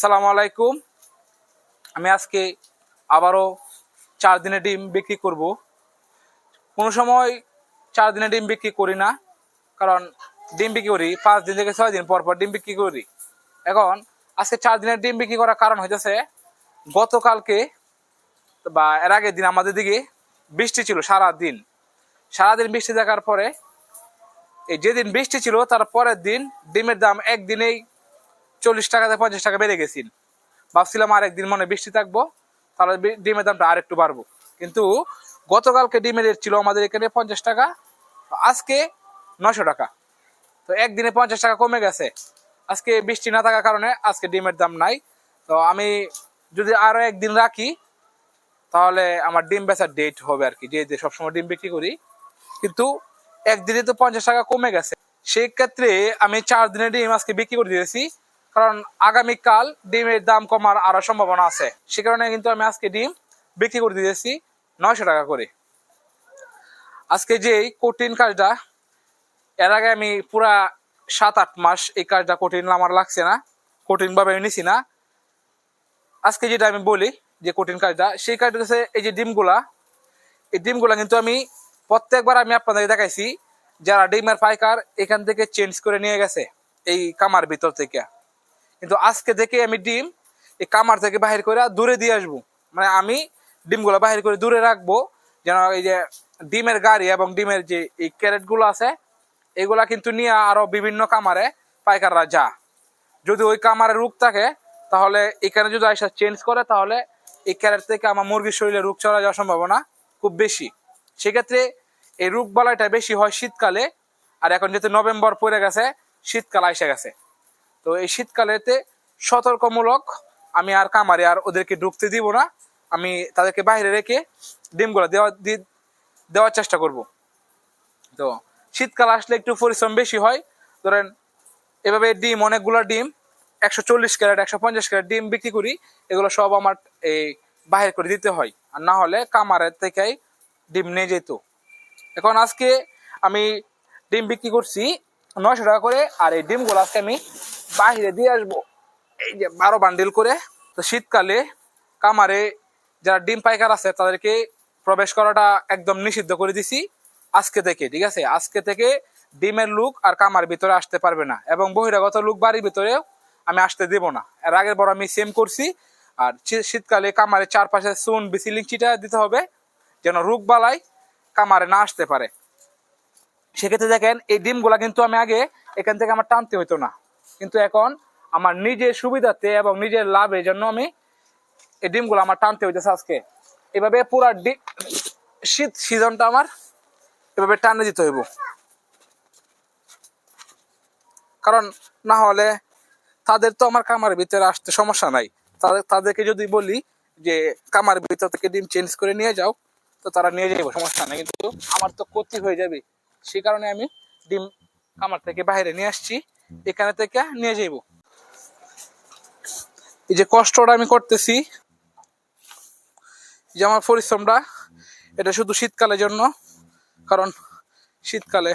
সালাম আলাইকুম। আমি আজকে আবারও চার দিনে ডিম বিক্রি করব। কোনো সময় চার দিনে ডিম বিক্রি করি না, কারণ ডিম বিক্রি করি, পাঁচ দিন থেকে ছয় দিন পর পর ডিম বিক্রি করি। এখন আজকে চার দিনের ডিম বিক্রি করার কারণ হইতেছে, গতকালকে বা এর আগের দিন আমাদের দিকে বৃষ্টি ছিল সারা দিন সারাদিন বৃষ্টি দেখার পরে, এই যেদিন বৃষ্টি ছিল, তার পরের দিন ডিমের দাম একদিনেই চল্লিশ টাকাতে পঞ্চাশ টাকা বেড়ে গেছিল। ভাবছিলাম আর একদিন মনে বৃষ্টি থাকব, তাহলে ডিমের দামটা আর একটু বাড়বো। কিন্তু গতকালকে ডিমের রেট ছিল আমাদের এখানে পঞ্চাশ টাকা, আজকে নশো টাকা। তো একদিনে পঞ্চাশ টাকা কমে গেছে। আজকে বৃষ্টি না থাকার কারণে আজকে ডিমের দাম নাই। তো আমি যদি আরও একদিন রাখি, তাহলে আমার ডিম বেচার ডেট হবে আর কি, যে সবসময় ডিম বিক্রি করি। কিন্তু একদিনে তো পঞ্চাশ টাকা কমে গেছে। সেই ক্ষেত্রে আমি চার দিনের ডিম আজকে বিক্রি করে দিয়েছি। কারণ আগামীকাল ডিমের দাম কমার আরও সম্ভাবনা আছে। সে কারণে কিন্তু আমি আজকে ডিম বিক্রি করে দিয়েছি নয়শো টাকা করে। আজকে যে কঠিন কাজটা, এর আগে আমি পুরা সাত আট মাস এই কাজটা কঠিন আমার লাগছে না কঠিন ভাবে আমি নিছি না। আজকে যেটা আমি বলি যে কঠিন কাজটা, সেই কাজটা হচ্ছে এই যে ডিমগুলা, এই ডিমগুলা কিন্তু আমি প্রত্যেকবার আমি আপনাদের দেখাইছি, যারা ডিমের পাইকার এখান থেকে চেঞ্জ করে নিয়ে গেছে, এই কামার ভিতর থেকে। কিন্তু আজকে থেকে আমি ডিম এই কামার থেকে বাহির করে দূরে দিয়ে আসব। মানে আমি ডিমগুলো বাহির করে দূরে রাখব, যেন এই যে ডিমের গাড়ি এবং ডিমের যে এই ক্যারেটগুলো আছে, এগুলা কিন্তু নিয়ে আরও বিভিন্ন কামারে পাইকাররা যা। যদি ওই কামারে রোগ থাকে, তাহলে এখানে যদি আইসা চেঞ্জ করে, তাহলে এই ক্যারেট থেকে আমার মুরগির শরীরে রোগ চলা যাওয়ার সম্ভাবনা খুব বেশি। সেক্ষেত্রে এই রোগ বালাইটা বেশি হয় শীতকালে, আর এখন যেহেতু নভেম্বর পড়ে গেছে, শীতকাল এসে গেছে। তো এই শীতকালেতে সতর্কমূলক আমি আর কামারে আর ওদেরকে ঢুকতে দিব না। আমি তাদেরকে বাইরে রেখে ডিমগুলো দেওয়া দেওয়ার চেষ্টা করব। তো শীতকাল আসলে একটু পরিশ্রম বেশি হয়। ধরেন এভাবে ডিম, অনেকগুলো ডিম, একশো চল্লিশ ক্যারেট, একশো পঞ্চাশ ক্যারেট ডিম বিক্রি করি, এগুলো সব আমার এই বাহির করে দিতে হয়। আর না হলে কামারের থেকেই ডিম নিয়ে যেত। এখন আজকে আমি ডিম বিক্রি করছি নয়শো টাকা করে, আর এই ডিমগুলো আজকে আমি বাহিরে দিয়ে আসব। এই যে বারো বান্ডিল করে, তো শীতকালে কামারে যারা ডিম পাইকার আছে, তাদেরকে প্রবেশ করাটা একদম নিষিদ্ধ করে দিছি আজকে থেকে, ঠিক আছে? আজকে থেকে ডিমের লুক আর কামার ভিতরে আসতে পারবে না এবং বহিরাগত লুক বাড়ির ভিতরেও আমি আসতে দেব না। এর আগের বড় আমি সেম করছি। আর শীতকালে কামারের চারপাশে সুন বিসিলিং চিটা দিতে হবে যেন রোগ বালাই কামারে না আসতে পারে। সেক্ষেত্রে দেখেন, এই ডিমগুলা কিন্তু আমি আগে এখান থেকে আমার টানতে হইতো না। কিন্তু এখন আমার নিজের সুবিধাতে এবং নিজের লাভের জন্য আমি এই ডিমগুলো আমার টানতে হইতেছে আজকে। এভাবে পুরা ডিম শীত সিজনটা আমার এভাবে টানে দিতে হইব। কারণ না হলে তাদের তো আমার কামার ভিতরে আসতে সমস্যা নাই। তাদের তাদেরকে যদি বলি যে কামার ভিতর থেকে ডিম চেঞ্জ করে নিয়ে যাও, তো তারা নিয়ে যাবে সমস্যা নাই। কিন্তু আমার তো ক্ষতি হয়ে যাবে। সেই কারণে আমি ডিম কামার থেকে বাইরে নিয়ে আসছি। এখানে থেকে নিয়ে যাইব। এই যে কষ্টটা আমি করতেছি যে আমার পরিশ্রমটা, এটা শুধু শীতকালের জন্য, কারণ শীতকালে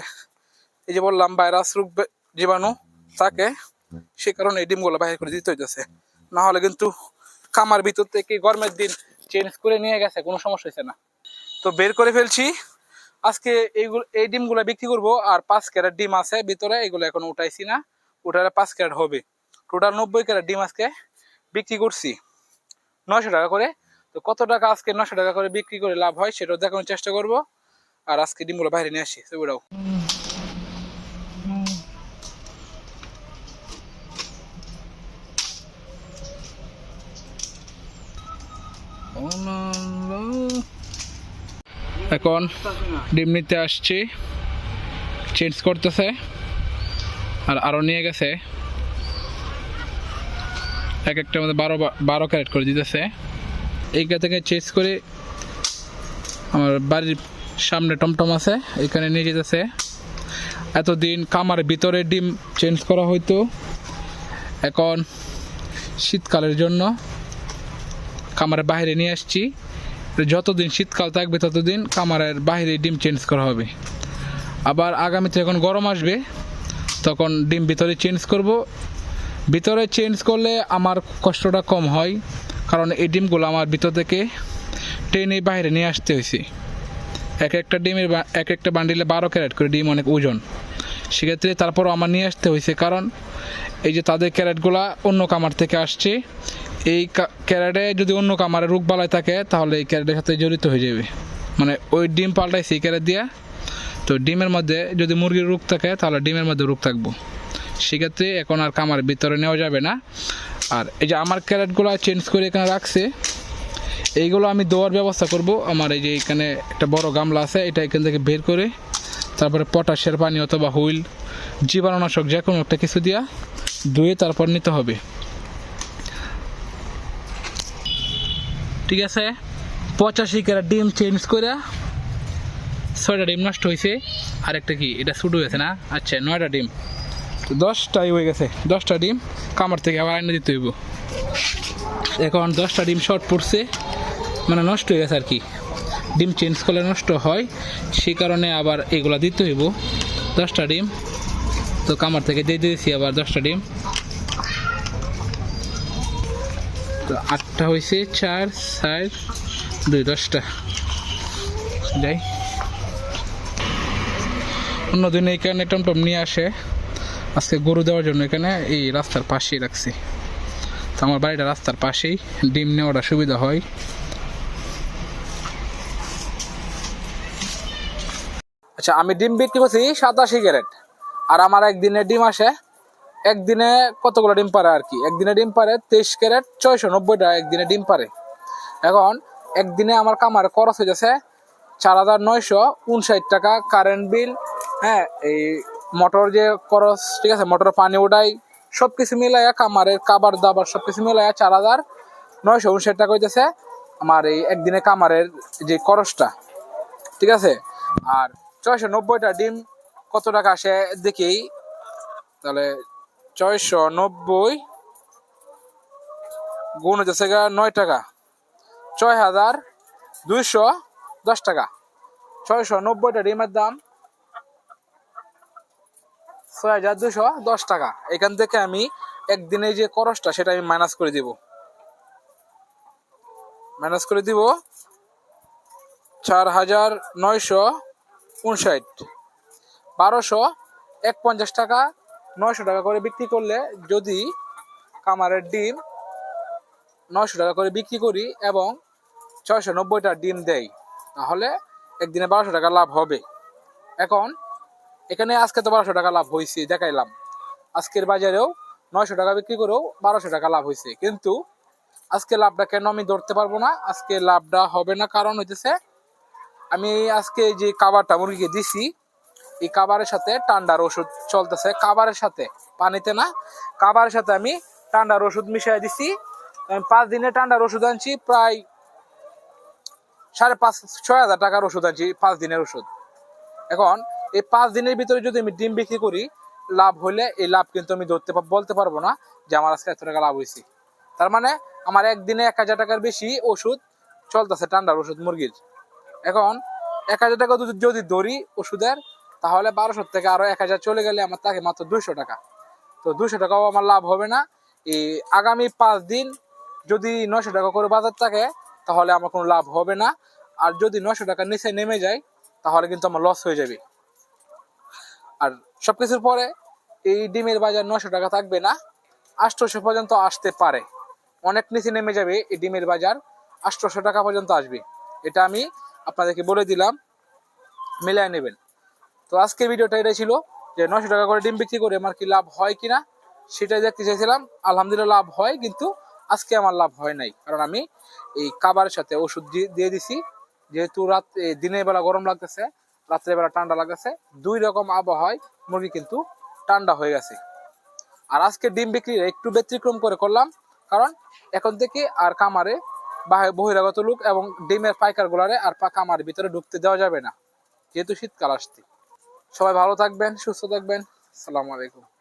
এই যে বললাম, ভাইরাস রোগ জীবাণু থাকে, সে কারণে এই ডিমগুলো বাইরে করে দিতে হইতেছে। না হলে কিন্তু কামার ভিতর থেকে গরমের দিন চেঞ্জ করে নিয়ে গেছে, কোনো সমস্যা হয়েছে না। তো বের করে ফেলছি আজকে এইগুলো এই ডিমগুলো বিক্রি করব, আর পাঁচ ক্যারেট ডিম আছে, ভিতরে এগুলো এখন উঠাইছি না। উঠালে পাঁচ ক্যারেট হবে। টোটাল নব্বই ক্যারেট ডিম আজকে বিক্রি করছি। নশো টাকা করে। তো কত টাকা আজকে নশো টাকা করে বিক্রি করে লাভ হয়, সেটাও দেখানোর চেষ্টা করব। আর আজকে ডিমগুলো বাইরে নিয়ে আসি, সেগুলোও। এখন ডিম নিতে আসছি। চেঞ্জ করতেছে। আর আরও নিয়ে গেছে। এক একটা মধ্যে বারো বারো ক্যারেট করে দিতেছে। এইটা থেকে চেঞ্জ করে আমার বাড়ির সামনে টমটম আছে, এখানে নিয়ে যেতেছে। এতদিন কামার ভিতরে ডিম চেঞ্জ করা হইতো। এখন শীতকালের জন্য কামারের বাইরে নিয়ে আসছি। যতদিন শীতকাল থাকবে, ততদিন কামারের বাইরে ডিম চেঞ্জ করা হবে। আবার আগামীতে যখন গরম আসবে, তখন ডিম ভিতরে চেঞ্জ করব। ভিতরে চেঞ্জ করলে আমার কষ্টটা কম হয়, কারণ এই ডিমগুলো আমার ভিতর থেকে টেনে বাইরে নিয়ে আসতে হয়েছে। এক একটা ডিমের এক একটা বান্ডিলে বারো ক্যারেট করে ডিম অনেক ওজন। সেক্ষেত্রে তারপরও আমার নিয়ে আসতে হয়েছে, কারণ এই যে তাদের ক্যারেটগুলা অন্য কামার থেকে আসছে, এই ক্যারেটে যদি অন্য কামারে রোগ বালাই থাকে, তাহলে এই ক্যারেটের সাথে জড়িত হয়ে যাবে। মানে ওই ডিম পাল্টাইছে এই ক্যারেট দিয়া, তো ডিমের মধ্যে যদি মুরগির রোগ থাকে, তাহলে ডিমের মধ্যে রোগ থাকব। সেক্ষেত্রে এখন আর কামার ভিতরে নেওয়া যাবে না। আর এই যে আমার ক্যারেটগুলো চেঞ্জ করে এখানে রাখছে, এইগুলো আমি দেওয়ার ব্যবস্থা করব। আমার এই যে এখানে একটা বড় গামলা আছে, এটা এখান থেকে বের করে তারপরে পটাশের পানি অথবা হুইল, জীবাণুনাশক যে কোনো একটা কিছু দিয়া ধুয়ে তারপর নিতে হবে। ঠিক আছে? পঁচাশি ক্যারেট ডিম চেঞ্জ করে ছয়টা ডিম নষ্ট হয়েছে আর একটা কি? এটা শুরু হয়েছে না? আচ্ছা নয়টা ডিম। দশটাই হয়ে গেছে। দশটা ডিম কামার থেকে আবার এনে দিতে হইব। এখন দশটা ডিম শর্ট পড়ছে মানে নষ্ট হয়ে গেছে আর কি। ডিম চেঞ্জ করলে নষ্ট হয় সেই কারণে আবার এগুলা দিতে হইব। দশটা ডিম। তো কামার থেকে দিয়ে দিয়েছি আবার দশটা ডিম। তো আটটা হয়েছে চার চার, দুই, দশটা। যাই। অন্যদিন এইখানে টমটম নিয়ে আসে। আজকে গরু দেওয়ার জন্য এখানে এই রাস্তার পাশেই রাখছি। তো আমার বাড়িটা রাস্তার পাশেই। ডিম নেওয়াটা সুবিধা হয়। আচ্ছা আমি ডিম বিক্রি করছি সাতাশি ক্যারেট। আর আমার একদিনে ডিম আসে, একদিনে কতগুলো ডিম পারে আর কি? একদিনে ডিম পারে তেইশ ক্যারেট ছয়শো নব্বইটা একদিনে ডিম পারে। এখন একদিনে আমার কামার খরচ হয়ে যাচ্ছে চার হাজার নয়শো উনষাট টাকা কারেন্ট বিল হ্যাঁ এই মোটর যে খরচ, ঠিক আছে, মোটর পানি ওঠাই সব কিছু মিলাইয়া কামারের কাবার দাবার সব কিছু মিলাইয়া চার হাজার নয়শো উনষাট টাকা হইতেছে আমার এই একদিনে কামারের যে খরচটা, ঠিক আছে? আর ছয়শো নব্বইটা ডিম, কত টাকা আসে দেখি। তাহলে ছয়শো নব্বই গুণ হচ্ছে নয় টাকা। ছয় হাজার দুইশো দশ টাকা। ছয়শো নব্বইটা ডিমের দাম ছয় হাজার দুশো দশ টাকা। এখান থেকে আমি একদিনে যে খরচটা, সেটা আমি মাইনাস করে দিব। মাইনাস করে দিব চার হাজার নয়শো উনষাট। বারোশো এক পঞ্চাশ টাকা, নয়শো টাকা করে বিক্রি করলে যদি কামারের ডিম নয়শো টাকা করে বিক্রি করি এবং ছয়শো নব্বইটা ডিম দেয় তাহলে একদিনে বারোশো টাকা লাভ হবে। এখন, এখানে আজকে তো বারোশো টাকা লাভ হয়েছে দেখাইলাম। আজকের বাজারেও নয়শো টাকা বিক্রি করেও বারোশো টাকা লাভ হয়েছে কিন্তু আজকে লাভটা কেন আমি ধরতে পারব না? আজকে লাভটা হবে না, কারণ হইতেছে আমি আজকে যে কাবারটা মুরগিকে দিছি, এই কাবারের সাথে ঠান্ডার ওষুধ চলতেছে। কাবারের সাথে, পানিতে না কাবারের সাথে আমি ঠান্ডার ওষুধ মিশিয়ে দিছি। আমি পাঁচ দিনে ঠান্ডার ওষুধ আনছি, প্রায় সাড়ে পাঁচ, ছয় হাজার টাকার ওষুধ আনছি পাঁচ দিনের ওষুধ। এখন, এই পাঁচ দিনের ভিতরে যদি আমি ডিম বিক্রি করি, লাভ হলে এই লাভ কিন্তু আমি ধরতে বলতে পারব না যে আমার আজকে এত টাকা লাভ হয়েছে তার মানে আমার একদিনে এক হাজার টাকার বেশি ওষুধ চলতেছে ঠান্ডার ওষুধ মুরগির। এখন এক হাজার টাকা যদি- ধরি ওষুধের, তাহলে বারোশো থেকে আরও এক হাজার চলে গেলে আমার তাকে মাত্র দুইশো টাকা। তো দুইশো টাকাও আমার লাভ হবে না। এই আগামী পাঁচ দিন যদি নয়শো টাকা করে বাজার থাকে, তাহলে আমার কোনো লাভ হবে না। আর যদি নয়শো টাকার নিচে নেমে যায়, তাহলে কিন্তু আমার লস হয়ে যাবে। আর সব কিছুর পরে এই ডিমের বাজার নশো টাকা থাকবে না। আটশোশো পর্যন্ত আসতে পারে। অনেক নিচে নেমে যাবে এই ডিমের বাজার। আটশোশো টাকা পর্যন্ত আসবে। এটা আমি আপনাদেরকে বলে দিলাম, মিলিয়ে নেবেন। তো আজকের ভিডিওটা এটাই ছিল যে নশো টাকা করে ডিম বিক্রি করে আমার কি লাভ হয় কিনা, সেটাই দেখতে চাইছিলাম। আলহামদুলিল্লাহ লাভ হয়, কিন্তু আজকে আমার লাভ হয় নাই, কারণ আমি এই কাবারের সাথে ওষুধ দিয়ে- দিছি। যেহেতু রাত দিনের বেলা গরম লাগতেছে, রাত্রের বেলা ঠান্ডা লাগতেছে, দুই রকম আবহাওয়ায় মুরগি কিন্তু ঠান্ডা হয়ে গেছে। আর আজকে ডিম বিক্রি একটু ব্যতিক্রম করে করলাম, কারণ এখন থেকে আর কামারে বহিরাগত লোক এবং ডিমের পাইকার গোলারে আর পাকা আমার ভিতরে ঢুকতে দেওয়া যাবে না। যেহেতু শীতকাল আসছে। সবাই ভালো থাকবেন, সুস্থ থাকবেন। আসসালামু আলাইকুম।